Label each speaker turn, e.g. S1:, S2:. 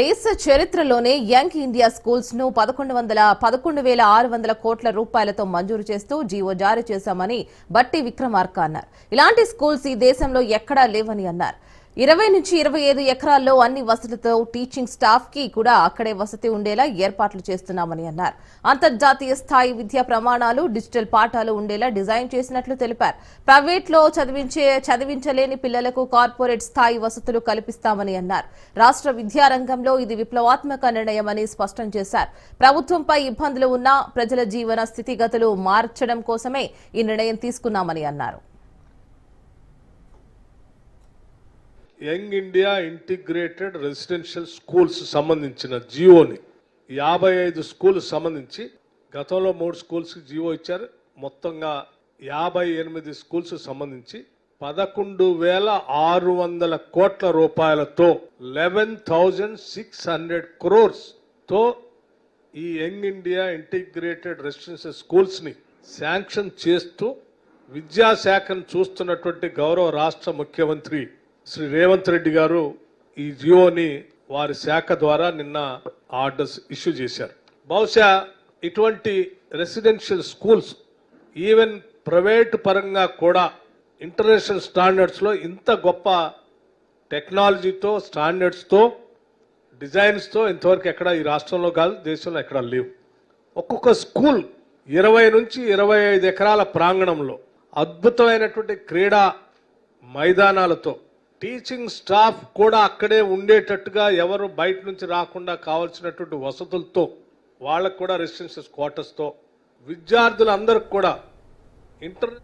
S1: దేశ చరిత్రలోనే young India స్కూల్స్ను పదకొండు వందల పదకొండు వేల ఆరు వందల కోట్ల రూపాయలతో మంజూరు చేస్తూ జీవో జారీ చేశామని బట్టి విక్రమార్క అన్నారు. ఇలాంటి స్కూల్స్ ఈ దేశంలో ఎక్కడా లేవని అన్నారు. ఇరవై నుంచి ఇరవై ఐదు ఎకరాల్లో అన్ని వసతులతో టీచింగ్ స్టాఫ్కి కూడా అక్కడే వసతి ఉండేలా ఏర్పాట్లు చేస్తున్నామని అన్నారు. అంతర్జాతీయ స్థాయి విద్యా ప్రమాణాలు డిజిటల్ పాఠాలు ఉండేలా డిజైన్ చేసినట్లు తెలిపారు. ప్రైవేట్లో చదివించే చదివించలేని పిల్లలకు కార్పొరేట్ స్థాయి వసతులు కల్పిస్తామని అన్నారు. రాష్ట్ర విద్యారంగంలో ఇది విప్లవాత్మక నిర్ణయమని స్పష్టం చేశారు. ప్రభుత్వంపై ఇబ్బందులు ఉన్నా ప్రజల జీవన స్థితిగతులు మార్చడం కోసమే ఈ నిర్ణయం తీసుకున్నామని అన్నారు.
S2: Young India integrated residential schools సంబంధించిన జియోని. యాభై ఐదు స్కూల్స్ సంబంధించి గతంలో మూడు స్కూల్స్కి జియో ఇచ్చారు. మొత్తంగా యాభై ఎనిమిది స్కూల్స్ సంబంధించి పదకొండు వేల ఆరు వందల కోట్ల రూపాయలతో లెవెన్ థౌజండ్ సిక్స్ హండ్రెడ్ క్రోర్స్తో ఈ యంగ్ ఇండియా ఇంటిగ్రేటెడ్ రెసిడెన్షియల్ స్కూల్స్ని శాంక్షన్ చేస్తూ విద్యాశాఖను చూస్తున్నటువంటి గౌరవ రాష్ట్ర ముఖ్యమంత్రి శ్రీ రేవంత్ రెడ్డి గారు ఈ జియోని వారి శాఖ ద్వారా నిన్న ఆర్డర్స్ ఇష్యూ చేశారు. బహుశా ఇటువంటి రెసిడెన్షియల్ స్కూల్స్ ఈవెన్ ప్రైవేట్ పరంగా కూడా ఇంటర్నేషనల్ స్టాండర్డ్స్లో ఇంత గొప్ప టెక్నాలజీతో స్టాండర్డ్స్తో డిజైన్స్తో ఇంతవరకు ఎక్కడ ఈ రాష్ట్రంలో కాదు దేశంలో ఎక్కడ లేవు. ఒక్కొక్క స్కూల్ ఇరవై నుంచి ఇరవై ఐదు ఎకరాల ప్రాంగణంలో అద్భుతమైనటువంటి క్రీడా మైదానాలతో టీచింగ్ స్టాఫ్ కూడా అక్కడే ఉండేటట్టుగా ఎవరు బయట నుంచి రాకుండా కావాల్సినటువంటి వసతులతో వాళ్ళకు కూడా రెసిడెన్షియల్ క్వార్టర్స్తో విద్యార్థులందరికి కూడా ఇంటర్